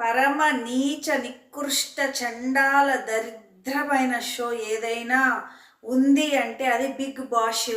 పరమ నీచ నికృష్ట చండాల దరిద్రమైన షో ఏదైనా ఉంది అంటే అది big bash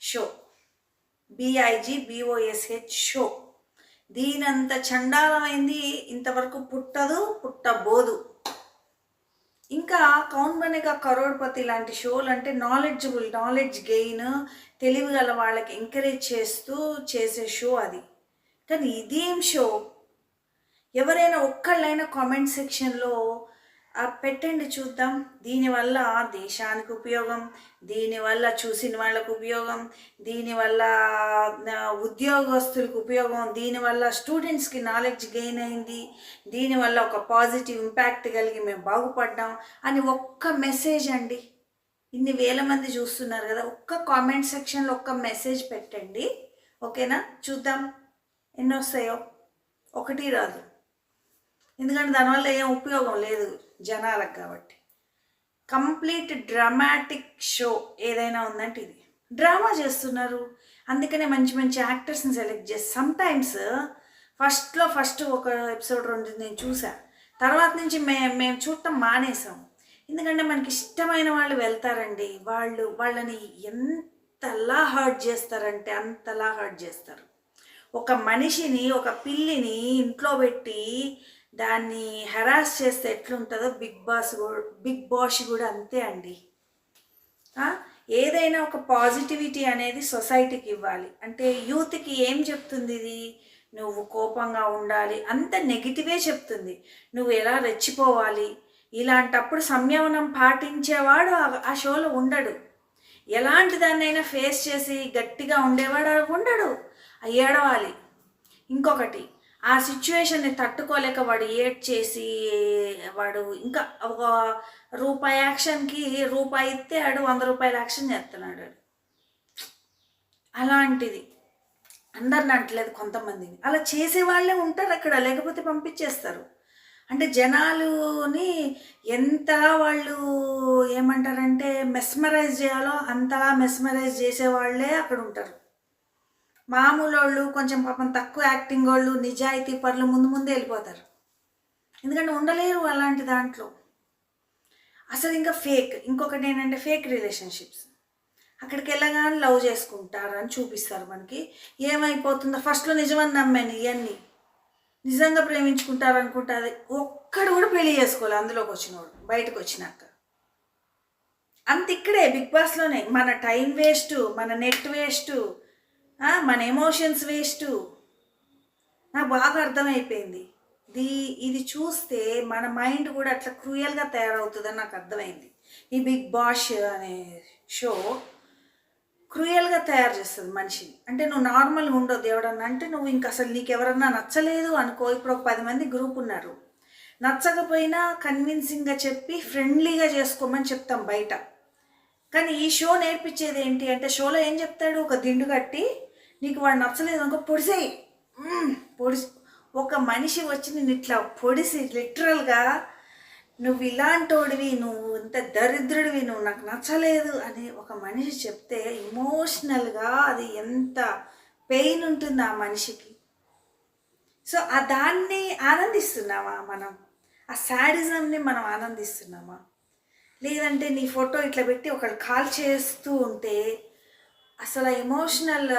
show. B I G B O S H show. దీనంత చండాలమైంది ఇంతవరకు పుట్టదు పుట్టబోదు. ఇంకా కౌన్ బనేగా కరోడ్పతి లాంటి షోలు అంటే నాలెడ్జబుల్ నాలెడ్జ్ గెయిన్ తెలివి గల వాళ్ళకి ఎంకరేజ్ చేస్తూ చేసే షో అది. కానీ ఇదేం షో? ఎవరైనా ఒక్కళ్ళైనా కామెంట్ సెక్షన్లో పెట్టండి చూద్దాం. దీనివల్ల దేశానికి ఉపయోగం దీనివల్ల చూసిన వాళ్ళకు ఉపయోగం దీనివల్ల ఉద్యోగస్తులకు ఉపయోగం దీనివల్ల స్టూడెంట్స్కి నాలెడ్జ్ గెయిన్ అయింది దీనివల్ల ఒక పాజిటివ్ ఇంపాక్ట్ కలిగి మేము బాగుపడ్డాం అని ఒక్క మెసేజ్ అండి. ఇన్ని వేల మంది చూస్తున్నారు కదా ఒక్క కామెంట్ సెక్షన్లో ఒక్క మెసేజ్ పెట్టండి. ఓకేనా? చూద్దాం. ఎన్ని వస్తాయో ఒకటి రాదు. ఎందుకంటే దానివల్ల ఏం ఉపయోగం లేదు జనాలకు కాబట్టి. కంప్లీట్ డ్రామాటిక్ షో ఏదైనా ఉందంటే ఇది. డ్రామా చేస్తున్నారు. అందుకనే మంచి మంచి యాక్టర్స్ని సెలెక్ట్ చేసి సమ్ టైమ్స్ ఫస్ట్లో ఫస్ట్ ఒక ఎపిసోడ్ రెండు నేను చూసా. తర్వాత నుంచి మే మేము చూడటం మానేసాం ఎందుకంటే మనకి ఇష్టమైన వాళ్ళు వెళ్తారండి. వాళ్ళు వాళ్ళని ఎంతలా హర్ట్ చేస్తారంటే అంతలా హర్ట్ చేస్తారు. ఒక మనిషిని ఒక పిల్లిని ఇంట్లో పెట్టి దాన్ని హెరాస్ చేస్తే ఎట్లుంటుందో బిగ్ బాస్ కూడా బిగ్ బాస్ కూడా అంతే అండి. ఏదైనా ఒక పాజిటివిటీ అనేది సొసైటీకి ఇవ్వాలి. అంటే యూత్కి ఏం చెప్తుంది ఇది? నువ్వు కోపంగా ఉండాలి. అంత నెగిటివే చెప్తుంది. నువ్వు ఎలా రెచ్చిపోవాలి? ఇలాంటప్పుడు సంయమనం పాటించేవాడు ఆ- షోలో ఉండడు. ఎలాంటి దాన్నైనా ఫేస్ చేసి గట్టిగా ఉండేవాడు ఉండడు. ఏడవాలి. ఇంకొకటి ఆ సిచ్యువేషన్ని తట్టుకోలేక వాడు ఏడ్ చేసి వాడు ఇంకా ఒక రూపాయి యాక్షన్కి రూపాయి ఇస్తే ఆడు వంద రూపాయల యాక్షన్ చేస్తున్నాడు అలాంటిది. అందరిని అంటలేదు కొంతమందిని. అలా చేసే వాళ్ళే ఉంటారు అక్కడ లేకపోతే పంపించేస్తారు. అంటే జనాలుని ఎంత వాళ్ళు ఏమంటారంటే మెస్మరైజ్ చేయాలో అంతలా మెస్మరైజ్ చేసే వాళ్ళే అక్కడ ఉంటారు. మామూలు వాళ్ళు కొంచెం పాపం తక్కువ యాక్టింగ్ వాళ్ళు నిజాయితీ పనులు ముందు ముందే వెళ్ళిపోతారు. ఎందుకంటే ఉండలేరు అలాంటి దాంట్లో. అసలు ఇంకా ఫేక్ ఇంకొకటి ఏంటంటే ఫేక్ రిలేషన్షిప్స్ అక్కడికి వెళ్ళగానే లవ్ చేసుకుంటారు అని చూపిస్తారు మనకి. ఏమైపోతుందో ఫస్ట్లో నిజమని నమ్మాను ఇవన్నీ నిజంగా ప్రేమించుకుంటారు అనుకుంటారు. ఒక్కడు కూడా పెళ్ళి చేసుకోవాలి అందులోకి వచ్చినోడు బయటకు వచ్చినాక. అంత ఇక్కడే బిగ్ బాస్లోనే మన టైం వేస్ట్ మన నెట్ వేస్ట్ మన ఎమోషన్స్ వేస్ట్ నాకు బాగా అర్థమైపోయింది. ఇది ఇది చూస్తే మన మైండ్ కూడా అట్లా క్రూయల్గా తయారవుతుందని నాకు అర్థమైంది. ఈ బిగ్ బాష్ అనే షో క్రూయల్గా తయారు చేస్తుంది మనిషిని. అంటే నువ్వు నార్మల్గా ఉండొద్దు ఎవడన్నా అంటే నువ్వు ఇంక అసలు నీకు ఎవరన్నా నచ్చలేదు అనుకో. ఇప్పుడు ఒక పది మంది గ్రూప్ ఉన్నారు. నచ్చకపోయినా కన్విన్సింగ్గా చెప్పి ఫ్రెండ్లీగా చేసుకోమని చెప్తాం బయట. కానీ ఈ షో నేర్పించేది ఏంటి అంటే షోలో ఏం చెప్తాడు? ఒక దిండు కట్టి నీకు వాడు నచ్చలేదు అనుకో పొడిసేయి. పొడిసి ఒక మనిషి వచ్చి నేను ఇట్లా పొడిసి లిటరల్గా నువ్వు ఇలాంటోడివి నువ్వు ఇంత దరిద్రుడివి నువ్వు నాకు నచ్చలేదు అని ఒక మనిషి చెప్తే ఇమోషనల్గా అది ఎంత పెయిన్ ఉంటుంది ఆ మనిషికి. సో ఆ దాన్ని ఆనందిస్తున్నామా మనం? ఆ శాడిజంని మనం ఆనందిస్తున్నామా? లేదంటే నీ ఫోటో ఇట్లా పెట్టి ఒకళ్ళు కాల్ చేస్తూ ఉంటే అసలు ఎమోషనల్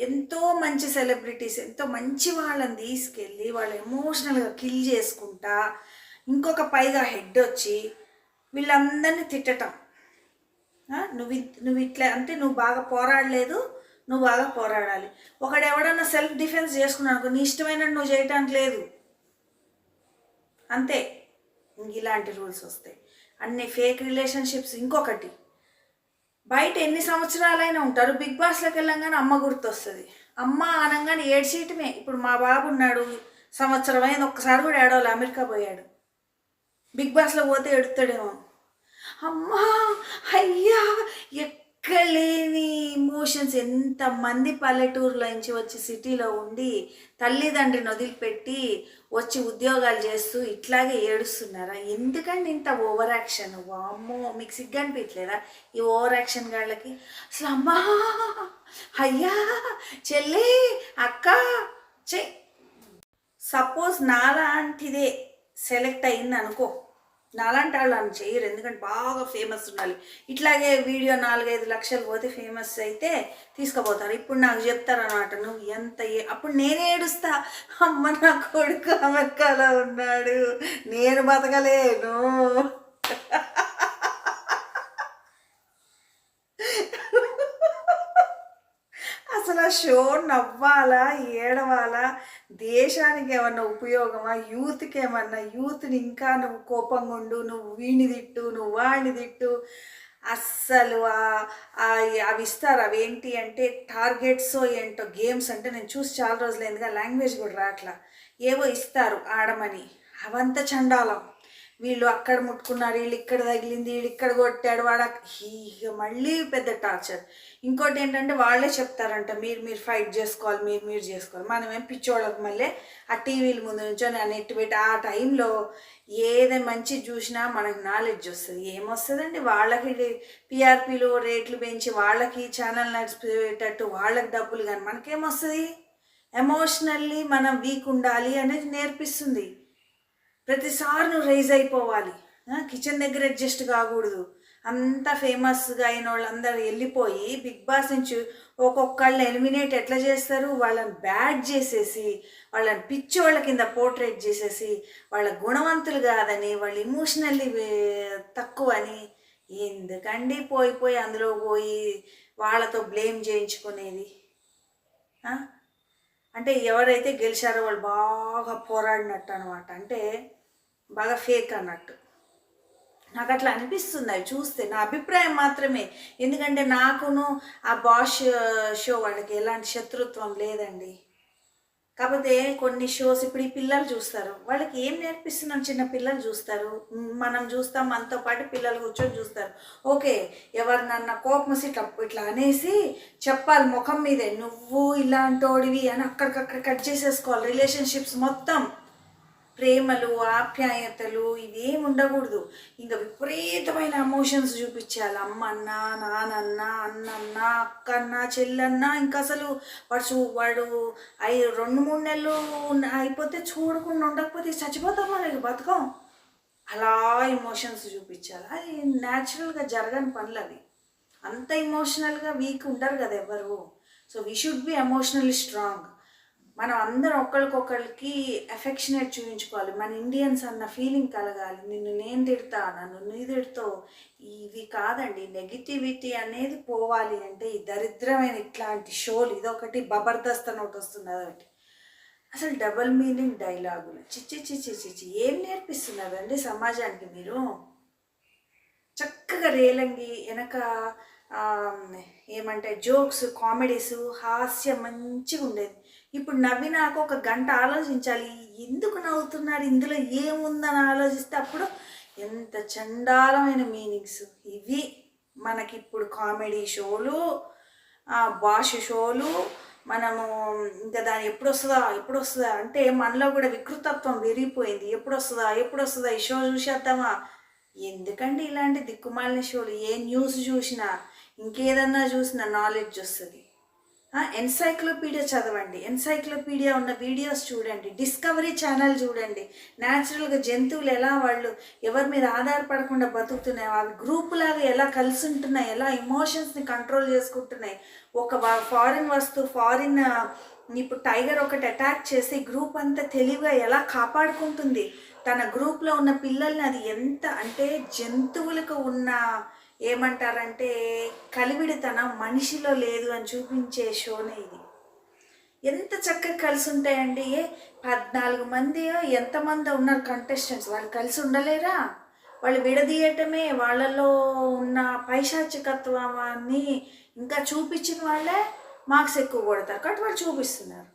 ఎంతో మంచి సెలబ్రిటీస్ ఎంతో మంచి వాళ్ళని తీసుకెళ్ళి వాళ్ళు ఎమోషనల్గా కిల్ చేసుకుంటా ఇంకొక పైగా హెడ్ వచ్చి వీళ్ళందరినీ తిట్టటం. నువ్వు నువ్వు ఇట్లా అంటే నువ్వు బాగా పోరాడలేదు నువ్వు బాగా పోరాడాలి. ఒకడు ఎవడన్నా సెల్ఫ్ డిఫెన్స్ చేసుకున్నావు అనుకో నీ ఇష్టమైన నువ్వు చేయటానికి లేదు. అంతే. ఇంక ఇలాంటి రూల్స్ వస్తాయి. అన్ని ఫేక్ రిలేషన్షిప్స్ ఇంకొకటి. బయట ఎన్ని సంవత్సరాలైనా ఉంటారు. బిగ్ బాస్లోకి వెళ్ళంగానే అమ్మ గుర్తొస్తుంది. అమ్మ అనగానే ఏడ్చేయటమే. ఇప్పుడు మా బాబు ఉన్నాడు. సంవత్సరం అయింది ఒక్కసారి కూడా ఏడవాలి. అమెరికా పోయాడు. బిగ్ బాస్లో పోతే ఎడుతాడేమో అమ్మా అయ్యా లెక్కలేని ఇమోషన్స్ ఎంతమంది పల్లెటూరులో నుంచి వచ్చి సిటీలో ఉండి తల్లిదండ్రిని వదిలిపెట్టి వచ్చి ఉద్యోగాలు చేస్తూ ఇట్లాగే ఏడుస్తున్నారా? ఎందుకండి ఇంత ఓవర్ యాక్షన్ వామ్మో మీకు సిగ్గు అనిపించలేదా ఈ ఓవర్ యాక్షన్ గాళ్ళకి? అసలు అమ్మా అయ్యా చెల్లి అక్క చె సపోజ్ నాలాంటిదే సెలెక్ట్ అయింది అనుకో నాలాంటి వాళ్ళు అని చేయరు ఎందుకంటే బాగా ఫేమస్ ఉండాలి. ఇట్లాగే వీడియో నాలుగైదు లక్షలు పోతే ఫేమస్ అయితే తీసుకుపోతారు. ఇప్పుడు నాకు చెప్తారనమాట నువ్వు ఎంత అప్పుడు నేనే ఏడుస్తా అమ్మ నా కొడుకు అమెరికాలో ఉన్నాడు నేను బతకలేను అసలు ఆ షో నవ్వాలా ఏడవాలా? దేశానికి ఏమన్నా ఉపయోగమా? యూత్కి ఏమన్నా? యూత్ని ఇంకా నువ్వు కోపంగా ఉండు నువ్వు వీణి తిట్టు నువ్వు వాడిని తిట్టు. అస్సలు అవి ఇస్తారు. అవి ఏంటి అంటే టార్గెట్స్ ఏంటో గేమ్స్ అంటే నేను చూసి చాలా రోజులు లాంగ్వేజ్ కూడా రాట్లా. ఏవో ఇస్తారు ఆడమని. అవంతా చండాలం. వీళ్ళు అక్కడ ముట్టుకున్నారు వీళ్ళు ఇక్కడ తగిలింది వీళ్ళు ఇక్కడ కొట్టాడు వాడు ఇక మళ్ళీ పెద్ద టార్చర్. ఇంకోటి ఏంటంటే వాళ్ళే చెప్తారంట మీరు మీరు ఫైట్ చేసుకోవాలి మీరు మీరు చేసుకోవాలి. మనం ఏం పిచ్చోళ్ళకి మళ్ళీ ఆ టీవీల ముందు నుంచొని ఆ నెట్ పెట్టి ఆ టైంలో ఏది మంచి చూసినా మనకి నాలెడ్జ్ వస్తుంది. ఏమొస్తుందండి? వాళ్ళకి పిఆర్పీలు రేట్లు పెంచి వాళ్ళకి ఛానల్ నడిచిపోయేటట్టు వాళ్ళకి డబ్బులు కానీ మనకేమొస్తుంది? ఎమోషనల్లీ మనం వీక్ ఉండాలి అనేది నేర్పిస్తుంది. ప్రతిసారి నువ్వు రైజ్ అయిపోవాలి. కిచెన్ దగ్గర అడ్జస్ట్ కాకూడదు. అంత ఫేమస్గా అయిన వాళ్ళందరూ వెళ్ళిపోయి బిగ్ బాస్ నుంచి ఒక్కొక్కళ్ళు ఎలిమినేట్ ఎట్లా చేస్తారు? వాళ్ళని బ్యాడ్ చేసేసి వాళ్ళని పిచ్చి వాళ్ళ కింద పోర్ట్రేట్ చేసేసి వాళ్ళ గుణవంతులు కాదని వాళ్ళు ఇమోషనల్లీ తక్కువ అని ఎందుకండి పోయి పోయి అందులో పోయి వాళ్ళతో బ్లేమ్ చేయించుకునేది? అంటే ఎవరైతే గెలిచారో వాళ్ళు బాగా పోరాడినట్టు అనమాట అంటే బాగా ఫేక్ అన్నట్టు. నాకు అట్లా అనిపిస్తుంది అవి చూస్తే. నా అభిప్రాయం మాత్రమే. ఎందుకంటే నాకును ఆ బాష్ షో uh, వాళ్ళకి ఎలాంటి శత్రుత్వం లేదండి. కాకపోతే కొన్ని షోస్ ఇప్పుడు ఈ పిల్లలు చూస్తారు. వాళ్ళకి ఏం నేర్పిస్తున్నాం చిన్న పిల్లలు చూస్తారు? మనం చూస్తాం మనతో పాటు పిల్లలు కూర్చొని చూస్తారు. ఓకే ఎవరినన్నా కోపం వస్తే ఇట్లా ఇట్లా అనేసి చెప్పాలి ముఖం మీదే. నువ్వు ఇలాంటోడివి అని అక్కడికక్కడ కట్ చేసేసుకోవాలి. రిలేషన్షిప్స్ మొత్తం. ప్రేమలు ఆప్యాయతలు ఇవేం ఉండకూడదు. ఇంకా విపరీతమైన ఎమోషన్స్ చూపించాలి. అమ్మ అన్న నానన్న అన్నన్న అక్కన్న చెల్లన్న ఇంకా అసలు వాడు చూ వాడు అయి రెండు మూడు నెలలు అయిపోతే చూడకుండా ఉండకపోతే చచ్చిపోతామా లేక బతకం. అలా ఎమోషన్స్ చూపించాలి. అది న్యాచురల్గా జరగని పనులు అవి. అంత ఎమోషనల్గా వీక్ ఉంటారు కదా ఎవరు. So we should be emotionally strong మనం అందరం ఒకరికొకరికి ఎఫెక్షనేట్ చూపించుకోవాలి మన ఇండియన్స్ అన్న ఫీలింగ్ కలగాలి. నిన్ను నేను తిడతా నన్ను నీ తిడతావు. ఇవి కాదండి. నెగిటివిటీ అనేది పోవాలి అంటే ఈ దరిద్రమైన ఇట్లాంటి షోలు ఇదొకటి బబర్దస్త్ అని ఒకటి వస్తుంది అదొకటి. అసలు డబల్ మీనింగ్ డైలాగులు చిచ్చి చిచ్చి చిచ్చి. ఏం నేర్పిస్తున్నారండి సమాజానికి మీరు? చక్కగా రేలంగి వెనక ఏమంటే జోక్స్ కామెడీస్ హాస్యం మంచిగా ఉండేది ఇప్పుడు నవ్వినాక ఒక గంట ఆలోచించాలి. ఎందుకు నవ్వుతున్నారు? ఇందులో ఏముందని ఆలోచిస్తే అప్పుడు ఎంత చండాలమైన మీనింగ్స్. ఇవి మనకి ఇప్పుడు కామెడీ షోలు భాష షోలు మనము ఇంకా దాని ఎప్పుడు వస్తుందా ఎప్పుడు వస్తుందా అంటే మనలో కూడా వికృతత్వం విరిగిపోయింది. ఎప్పుడు వస్తుందా ఎప్పుడు వస్తుందా ఈ షో చూసేద్దామా? ఎందుకండి ఇలాంటి దిక్కుమాలిన షోలు? ఏ న్యూస్ చూసినా ఇంకేదన్నా చూసినా నాలెడ్జ్ వస్తుంది. ఎన్సైక్లోపీడియా చదవండి. ఎన్సైక్లోపీడియా ఉన్న వీడియోస్ చూడండి. డిస్కవరీ ఛానల్ చూడండి. న్యాచురల్గా జంతువులు ఎలా వాళ్ళు ఎవరి మీద ఆధారపడకుండా బతుకుతున్నాయి అవి గ్రూపులాగా ఎలా కలిసి ఉంటున్నాయి ఎలా ఎమోషన్స్ని కంట్రోల్ చేసుకుంటున్నాయి. ఒక ఫారిన్ వస్తువు ఫారిన్ ఇప్పుడు టైగర్ ఒకటి అటాక్ చేసి గ్రూప్ అంతా తెలివిగా ఎలా కాపాడుకుంటుంది. తన గ్రూప్లో ఉన్న పిల్లల్ని అది ఎంత అంటే జంతువులకు ఉన్న ఏమంటారంటే కలివిడితనం మనిషిలో లేదు అని చూపించే షోనే ఇది. ఎంత చక్కగా కలిసి ఉంటాయండి ఏ పద్నాలుగు మంది ఎంతమంది ఉన్నారు కంటెస్టెంట్స్ వాళ్ళు కలిసి ఉండలేరా? వాళ్ళు విడదీయటమే వాళ్ళలో ఉన్న పైశాచికత్వాన్ని ఇంకా చూపించిన వాళ్ళే మార్క్స్ ఎక్కువ కొడతారు కాబట్టి వాళ్ళు చూపిస్తున్నారు.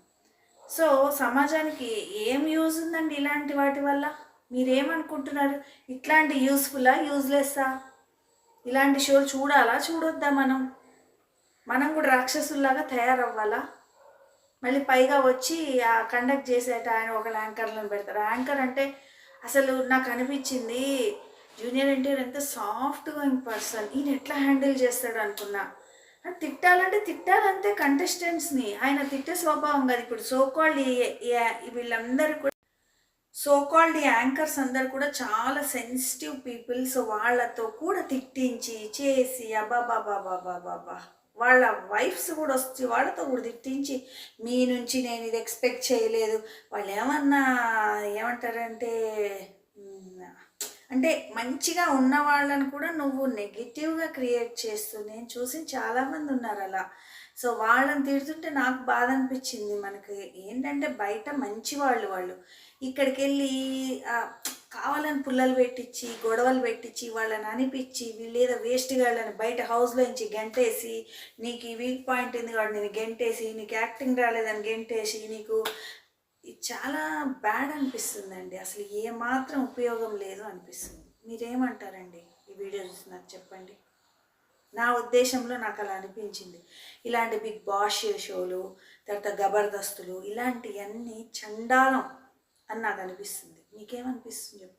సో సమాజానికి ఏం యూజ్ ఉందండి ఇలాంటి వాటి వల్ల? మీరేమనుకుంటున్నారు? ఇట్లాంటి యూస్ఫుల్లా యూజ్లెస్సా ఇలాంటి షోలు చూడాలా? చూడొద్దా మనం? మనం కూడా రాక్షసుల్లాగా తయారవ్వాలా? మళ్ళీ పైగా వచ్చి ఆ కండక్ట్ చేసేట ఆయన ఒక యాంకర్లను పెడతారు. యాంకర్ అంటే అసలు నాకు అనిపించింది జూనియర్ ఎన్టీఆర్ ఎంత సాఫ్ట్ గోయింగ్ పర్సన్ ఈయన ఎట్లా హ్యాండిల్ చేస్తాడు అనుకున్నా. తిట్టాలంటే తిట్టాలంతే కంటెస్టెంట్స్ని ఆయన తిట్టే స్వభావం కాదు. ఇప్పుడు సోకాల్డ్ వీళ్ళందరూ కూడా సో కాల్డ్ యాంకర్స్ అందరు కూడా చాలా సెన్సిటివ్ పీపుల్ సో వాళ్ళతో కూడా తిట్టించి చేసి అబాబాబాబాబాబా వాళ్ళ వైఫ్స్ కూడా వచ్చి వాళ్ళతో కూడా తిట్టించి మీ నుంచి నేను ఇది ఎక్స్పెక్ట్ చేయలేదు. వాళ్ళు ఏమన్నా ఏమంటారంటే అంటే మంచిగా ఉన్న వాళ్ళని కూడా నువ్వు నెగిటివ్గా క్రియేట్ చేస్తూ నేను చూసి చాలామంది ఉన్నారు అలా. సో వాళ్ళని తిడుతుంటే నాకు బాధ అనిపించింది. మనకి ఏంటంటే బయట మంచి వాళ్ళు వాళ్ళు. ఇక్కడికి వెళ్ళి కావాలని పుల్లలు పెట్టించి గొడవలు పెట్టించి వాళ్ళని అనిపించి వీళ్ళు వేస్ట్ వాళ్ళని బయట హౌస్లో నుంచి గెంటేసి నీకు ఈ వీక్ పాయింట్ ఉంది కాబట్టి నేను గెంటేసి నీకు యాక్టింగ్ రాలేదని గెంటేసి నీకు ఇది చాలా బ్యాడ్ అనిపిస్తుందండి. అసలు ఏ మాత్రం ఉపయోగం లేదు అనిపిస్తుంది. మీరేమంటారండి? ఈ వీడియో చూసి నాకు చెప్పండి. నా ఉద్దేశంలో నాకు అలా అనిపించింది. ఇలాంటి బిగ్ బాష్ షోలు తర్వాత గబర్దస్తులు ఇలాంటివన్నీ చండాలం అని నాకు అనిపిస్తుంది. మీకేమనిపిస్తుంది చెప్పండి?